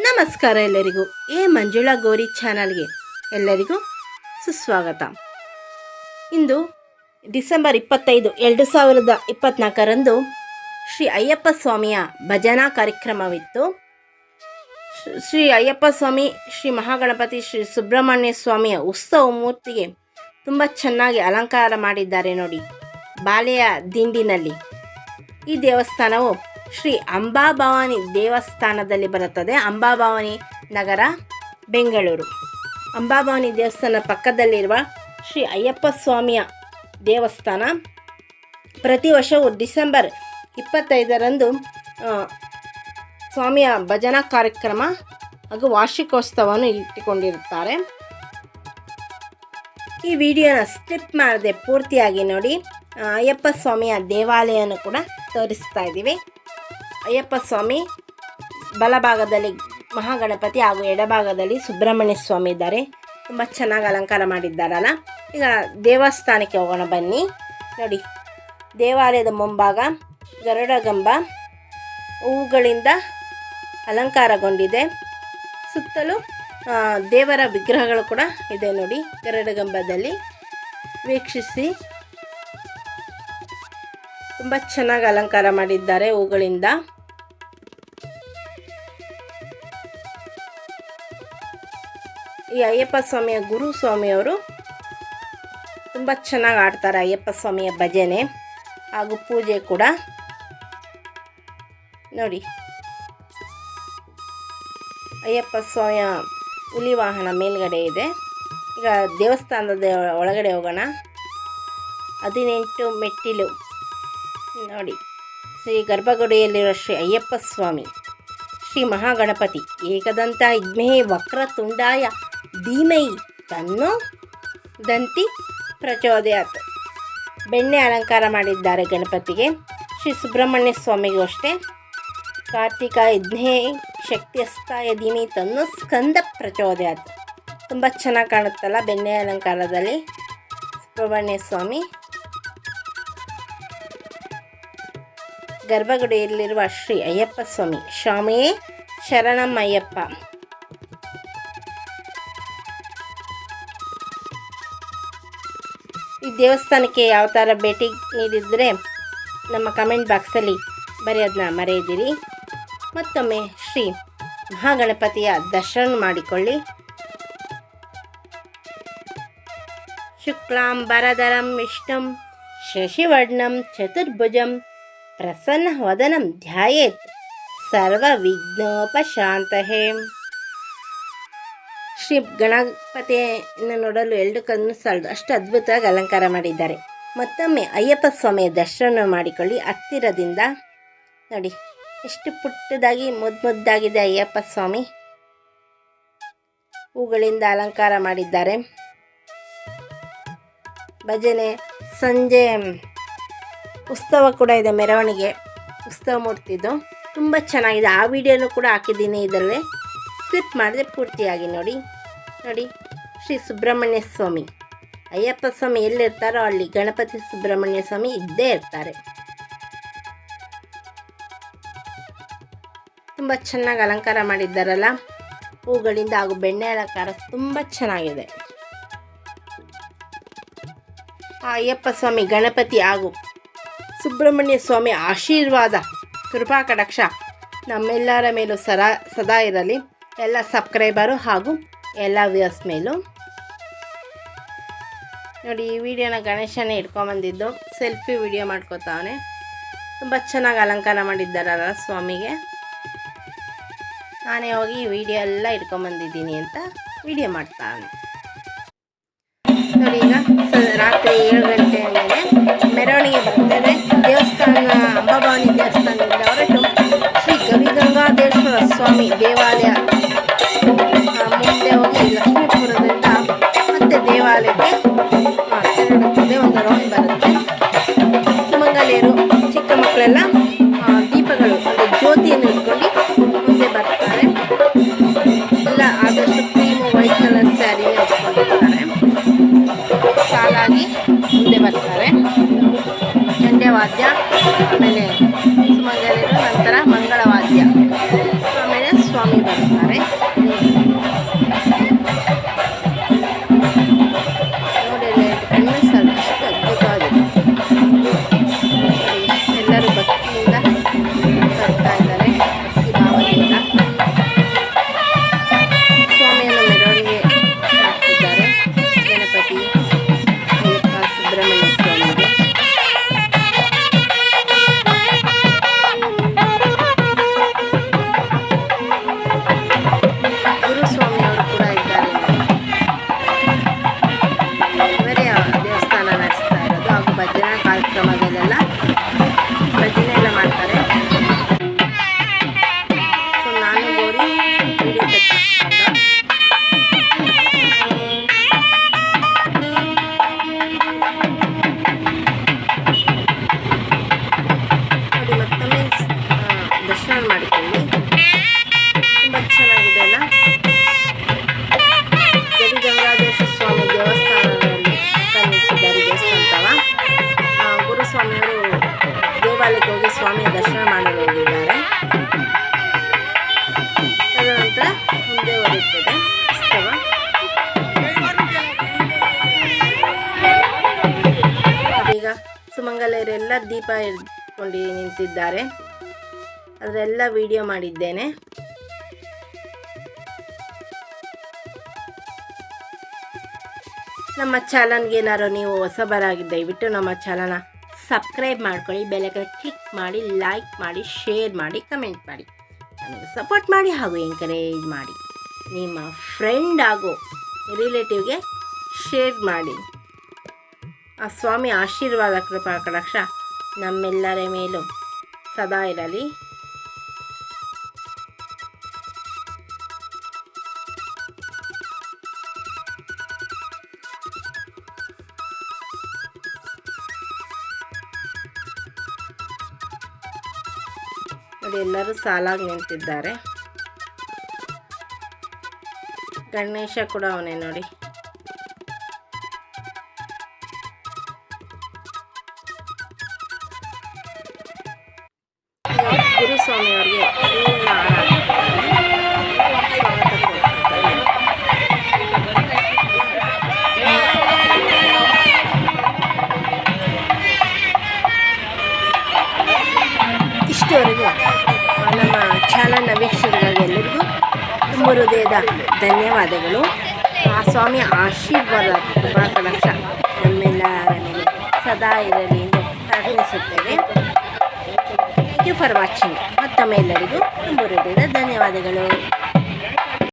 ನಮಸ್ಕಾರ ಎಲ್ಲರಿಗೂ. ಎ ಮಂಜುಳಾ ಗೌರಿ ಚಾನಲ್ಗೆ ಎಲ್ಲರಿಗೂ ಸುಸ್ವಾಗತ. ಇಂದು ಡಿಸೆಂಬರ್ ಇಪ್ಪತ್ತೈದು, ಎರಡು ಸಾವಿರದ ಇಪ್ಪತ್ನಾಲ್ಕರಂದು ಶ್ರೀ ಅಯ್ಯಪ್ಪ ಸ್ವಾಮಿಯ ಭಜನಾ ಕಾರ್ಯಕ್ರಮವಿತ್ತು. ಶ್ರೀ- ಅಯ್ಯಪ್ಪ ಸ್ವಾಮಿ, ಶ್ರೀ ಮಹಾಗಣಪತಿ, ಶ್ರೀ ಸುಬ್ರಹ್ಮಣ್ಯ ಸ್ವಾಮಿಯ ಉತ್ಸವ ಮೂರ್ತಿಗೆ ತುಂಬ ಚೆನ್ನಾಗಿ ಅಲಂಕಾರ ಮಾಡಿದ್ದಾರೆ ನೋಡಿ ಬಾಲೆಯ ದಿಂಡಿನಲ್ಲಿ. ಈ ದೇವಸ್ಥಾನವು ಶ್ರೀ ಅಂಬಾಭವಾನಿ ದೇವಸ್ಥಾನದಲ್ಲಿ ಬರುತ್ತದೆ. ಅಂಬಾಭವಾನಿ ನಗರ ಬೆಂಗಳೂರು. ಅಂಬಾಭವಾನಿ ದೇವಸ್ಥಾನ ಪಕ್ಕದಲ್ಲಿರುವ ಶ್ರೀ ಅಯ್ಯಪ್ಪ ಸ್ವಾಮಿಯ ದೇವಸ್ಥಾನ. ಪ್ರತಿ ವರ್ಷವೂ ಡಿಸೆಂಬರ್ ಇಪ್ಪತ್ತೈದರಂದು ಸ್ವಾಮಿಯ ಭಜನಾ ಕಾರ್ಯಕ್ರಮ ಹಾಗೂ ವಾರ್ಷಿಕೋತ್ಸವವನ್ನು ಇಟ್ಟುಕೊಂಡಿರುತ್ತಾರೆ. ಈ ವಿಡಿಯೋನ ಸ್ಕಿಪ್ ಮಾಡದೆ ಪೂರ್ತಿಯಾಗಿ ನೋಡಿ. ಅಯ್ಯಪ್ಪ ಸ್ವಾಮಿಯ ದೇವಾಲಯವನ್ನು ಕೂಡ ತೋರಿಸ್ತಾ ಇದ್ದೀವಿ. ಅಯ್ಯಪ್ಪ ಸ್ವಾಮಿ ಬಲಭಾಗದಲ್ಲಿ ಮಹಾಗಣಪತಿ ಹಾಗೂ ಎಡಭಾಗದಲ್ಲಿ ಸುಬ್ರಹ್ಮಣ್ಯ ಸ್ವಾಮಿ ಇದ್ದಾರೆ. ತುಂಬ ಚೆನ್ನಾಗಿ ಅಲಂಕಾರ ಮಾಡಿದ್ದಾರಲ್ಲ ಈಗ ದೇವಸ್ಥಾನಕ್ಕೆ ಹೋಗೋಣ ಬನ್ನಿ. ನೋಡಿ, ದೇವಾಲಯದ ಮುಂಭಾಗ ಗರುಡಗಂಬ ಹೂಗಳಿಂದ ಅಲಂಕಾರಗೊಂಡಿದೆ. ಸುತ್ತಲೂ ದೇವರ ವಿಗ್ರಹಗಳು ಕೂಡ ಇದೆ ನೋಡಿ ಗರುಡಗಂಬದಲ್ಲಿ. ವೀಕ್ಷಿಸಿ. ತುಂಬ ಚೆನ್ನಾಗಿ ಅಲಂಕಾರ ಮಾಡಿದ್ದಾರೆ ಹೂಗಳಿಂದ. ಈ ಅಯ್ಯಪ್ಪ ಸ್ವಾಮಿಯ ಗುರು ಸ್ವಾಮಿಯವರು ತುಂಬ ಚೆನ್ನಾಗಿ ಆಡ್ತಾರೆ ಅಯ್ಯಪ್ಪ ಸ್ವಾಮಿಯ ಭಜನೆ ಹಾಗೂ ಪೂಜೆ ಕೂಡ. ನೋಡಿ. ಅಯ್ಯಪ್ಪ ಸ್ವಾಮಿಯ ಹುಲಿ ವಾಹನ ಮೇಲ್ಗಡೆ ಇದೆ. ಈಗ ದೇವಸ್ಥಾನದ ಒಳಗಡೆ ಹೋಗೋಣ. ಹದಿನೆಂಟು ಮೆಟ್ಟಿಲು. ನೋಡಿ. ಶ್ರೀ ಗರ್ಭಗುಡಿಯಲ್ಲಿರೋ ಶ್ರೀ ಅಯ್ಯಪ್ಪ ಸ್ವಾಮಿ. ಶ್ರೀ ಮಹಾಗಣಪತಿ. ಏಕದಂತ ಇದ್ಮೇ ವಕ್ರತುಂಡಾಯ. ಧೀಮೈ ತನ್ನು ದಂತಿ ಪ್ರಚೋದಯಾತ್ ಬೆಣ್ಣೆ ಅಲಂಕಾರ ಮಾಡಿದ್ದಾರೆ ಗಣಪತಿಗೆ. ಶ್ರೀ ಸುಬ್ರಹ್ಮಣ್ಯ ಸ್ವಾಮಿಗೂ ಅಷ್ಟೇ. ಕಾರ್ತಿಕ ಯಜ್ಞೇ ಶಕ್ತಿಯಸ್ತಾಯ ಧೀಮಿ ತನ್ನು ಸ್ಕಂದ ಪ್ರಚೋದಯಾತ್ ತುಂಬ ಚೆನ್ನಾಗಿ ಕಾಣುತ್ತಲ್ಲ ಬೆಣ್ಣೆ ಅಲಂಕಾರದಲ್ಲಿ. ಸುಬ್ರಹ್ಮಣ್ಯ ಸ್ವಾಮಿ. ಗರ್ಭಗುಡಿಯಲ್ಲಿರುವ ಶ್ರೀ ಅಯ್ಯಪ್ಪ ಸ್ವಾಮಿ. ಸ್ವಾಮಿಯೇ ಶರಣಂ ಅಯ್ಯಪ್ಪ. ದೇವಸ್ಥಾನಕ್ಕೆ ಯಾವ ಥರ ಭೇಟಿ ನೀಡಿದರೆ ನಮ್ಮ ಕಮೆಂಟ್ ಬಾಕ್ಸಲ್ಲಿ ಬರೆಯೋದನ್ನ ಮರೆಯದಿರಿ ಮತ್ತೊಮ್ಮೆ ಶ್ರೀ ಮಹಾಗಣಪತಿಯ ದರ್ಶನ ಮಾಡಿಕೊಳ್ಳಿ. ಶುಕ್ಲಾಂಬರಧರಂ ಇಷ್ಟಂ ಶಶಿವರ್ಣಂ ಚತುರ್ಭುಜಂ ಪ್ರಸನ್ನ ವದನಂ ಧ್ಯಾಯೇತ್. ಸರ್ವ ಸರ್ವವಿಘ್ನೋಪಶಾಂತಹೇ. ಶ್ರೀ ಗಣಪತಿಯನ್ನು ನೋಡಲು ಎರಡು ಕಣ್ಣು ಸಾಲದು. ಅಷ್ಟು ಅದ್ಭುತವಾಗಿ ಅಲಂಕಾರ ಮಾಡಿದ್ದಾರೆ. ಮತ್ತೊಮ್ಮೆ ಅಯ್ಯಪ್ಪ ಸ್ವಾಮಿಯ ದರ್ಶನ ಮಾಡಿಕೊಳ್ಳಿ. ಹತ್ತಿರದಿಂದ ನೋಡಿ, ಎಷ್ಟು ಪುಟ್ಟದಾಗಿ ಮುದ್ದು ಮುದ್ದಾಗಿದೆ ಅಯ್ಯಪ್ಪ ಸ್ವಾಮಿ. ಹೂಗಳಿಂದ ಅಲಂಕಾರ ಮಾಡಿದ್ದಾರೆ. ಭಜನೆ, ಸಂಜೆ, ಉತ್ಸವ ಕೂಡ ಇದೆ ಮೆರವಣಿಗೆ, ಉತ್ಸವ ಮೂರ್ತಿದು. ತುಂಬ ಚೆನ್ನಾಗಿದೆ. ಆ ವಿಡಿಯೋನು ಕೂಡ ಹಾಕಿದ್ದೀನಿ ಇದರಲ್ಲೇ. ಕ್ಲಿಪ್ ಮಾಡಿದೆ ಪೂರ್ತಿಯಾಗಿ, ನೋಡಿ. ನೋಡಿ, ಶ್ರೀ ಸುಬ್ರಹ್ಮಣ್ಯ ಸ್ವಾಮಿ. ಅಯ್ಯಪ್ಪ ಸ್ವಾಮಿ ಎಲ್ಲಿರ್ತಾರೋ ಅಲ್ಲಿ ಗಣಪತಿ ಸುಬ್ರಹ್ಮಣ್ಯ ಸ್ವಾಮಿ ಇದ್ದೇ ಇರ್ತಾರೆ. ತುಂಬ ಚೆನ್ನಾಗಿ ಅಲಂಕಾರ ಮಾಡಿದ್ದಾರಲ್ಲ? ಹೂಗಳಿಂದ ಹಾಗೂ ಬೆಣ್ಣೆ ಅಲಂಕಾರ ತುಂಬ ಚೆನ್ನಾಗಿದೆ. ಅಯ್ಯಪ್ಪ ಸ್ವಾಮಿ, ಗಣಪತಿ ಹಾಗೂ ಸುಬ್ರಹ್ಮಣ್ಯ ಸ್ವಾಮಿ ಆಶೀರ್ವಾದ, ಕೃಪಾ ಕಟಾಕ್ಷ ನಮ್ಮೆಲ್ಲರ ಮೇಲೂ ಸರಾ ಸದಾ ಇರಲಿ. ಎಲ್ಲ ಸಬ್ಸ್ಕ್ರೈಬರು ಹಾಗೂ ಎಲ್ಲ ವ್ಯೂಸ್ ಮೇಲೂ. ನೋಡಿ, ಈ ವಿಡಿಯೋನ ಗಣೇಶನೇ ಇಟ್ಕೊಂಬಂದಿದ್ದು ಸೆಲ್ಫಿ ವಿಡಿಯೋ ಮಾಡ್ಕೊತಾವನೆ. ತುಂಬ ಚೆನ್ನಾಗಿ ಅಲಂಕಾರ ಮಾಡಿದ್ದಾರಲ್ಲ ಸ್ವಾಮಿಗೆ. ನಾನೇ ಹೋಗಿ ಈ ವಿಡಿಯೋ ಎಲ್ಲ ಇಟ್ಕೊಂಬಂದಿದ್ದೀನಿ ಅಂತ ವಿಡಿಯೋ ಮಾಡ್ತಾವನೆ. ನೋಡಿ, ಈಗ ರಾತ್ರಿ ಏಳು ಗಂಟೆ ಮೇಲೆ ಮೆರವಣಿಗೆ ಬರ್ತದೆ. ದೇವಸ್ಥಾನ ಅಂಬಾಭವಾನಿ ದೇವಸ್ಥಾನದಿಂದ ಹೊರಟು ಶ್ರೀ ಗವಿಗಂಗಾಧೇಶ್ವರ ಸ್ವಾಮಿ ದೇವಾಲಯ ಹೊರಡುತ್ತದೆ ಉತ್ಸವ ಈಗ ದೀಪ ಇಟ್ಕೊಂಡು ನಿಂತಿದ್ದಾರೆ. ಅದರೆಲ್ಲ ವಿಡಿಯೋ ಮಾಡಿದ್ದೇನೆ. ನಮ್ಮ ಚಾನಲ್ಗೆ ಏನಾರು ನೀವು ಹೊಸಬರಾಗಿ ದಯವಿಟ್ಟು ನಮ್ಮ ಚಾನಲ್ನ ಸಬ್ಸ್ಕ್ರೈಬ್ ಮಾಡ್ಕೊಳ್ಳಿ ಬೆಲೆಗೆ ಕ್ಲಿಕ್ ಮಾಡಿ ಲೈಕ್ ಮಾಡಿ ಶೇರ್ ಮಾಡಿ ಕಮೆಂಟ್ ಮಾಡಿ. ನಮಗೆ ಸಪೋರ್ಟ್ ಮಾಡಿ ಹಾಗೂ ಎಂಕರೇಜ್ ಮಾಡಿ. ನಿಮ್ಮ ಫ್ರೆಂಡ್ ಹಾಗೂ ರಿಲೇಟಿವ್ಗೆ ಶೇರ್ ಮಾಡಿ. ಆ ಸ್ವಾಮಿ ಆಶೀರ್ವಾದ, ಕೃಪಾ ಕಡಕ್ಷ ನಮ್ಮೆಲ್ಲರ ಮೇಲೂ ಸದಾ ಇರಲಿ. ನೋಡಿ, ಎಲ್ಲರೂ ಸಾಲಾಗಿ ನಿಂತಿದ್ದಾರೆ. ಗಣೇಶ ಕೂಡ ಅವನೇ ನೋಡಿ ಈಗ ಗುರುಸ್ವಾಮಿ ಅವರಿಗೆ ಹೂವಿನ ಹಾರ ಹಾಕಿದ್ದಾರೆ. ಸ್ವಾಗತ ಕೋರ್ತಿದ್ದಾರೆ. ಇಷ್ಟವರೆಗೂ ನಮ್ಮ ಚಾನಲ್ನ ವೀಕ್ಷಕರಿಗಾಗಿ ಎಲ್ಲರಿಗೂ ತುಂಬ ಹೃದಯದ ಧನ್ಯವಾದಗಳು. ಆ ಸ್ವಾಮಿ ಆಶೀರ್ವಾದ, ಕೃಪಾ, ಕಟಾಕ್ಷ ನಮ್ಮೆಲ್ಲರ ಮೇಲೆ ಸದಾ ಇರಲಿ ಎಂದು ಪ್ರಾರ್ಥಿಸುತ್ತೇವೆ. ಥ್ಯಾಂಕ್ ಯು ಫಾರ್ ವಾಚಿಂಗ್ ಮತ್ತೊಮ್ಮೆ ಎಲ್ಲರಿಗೂ ತುಂಬ ಧನ್ಯವಾದಗಳು.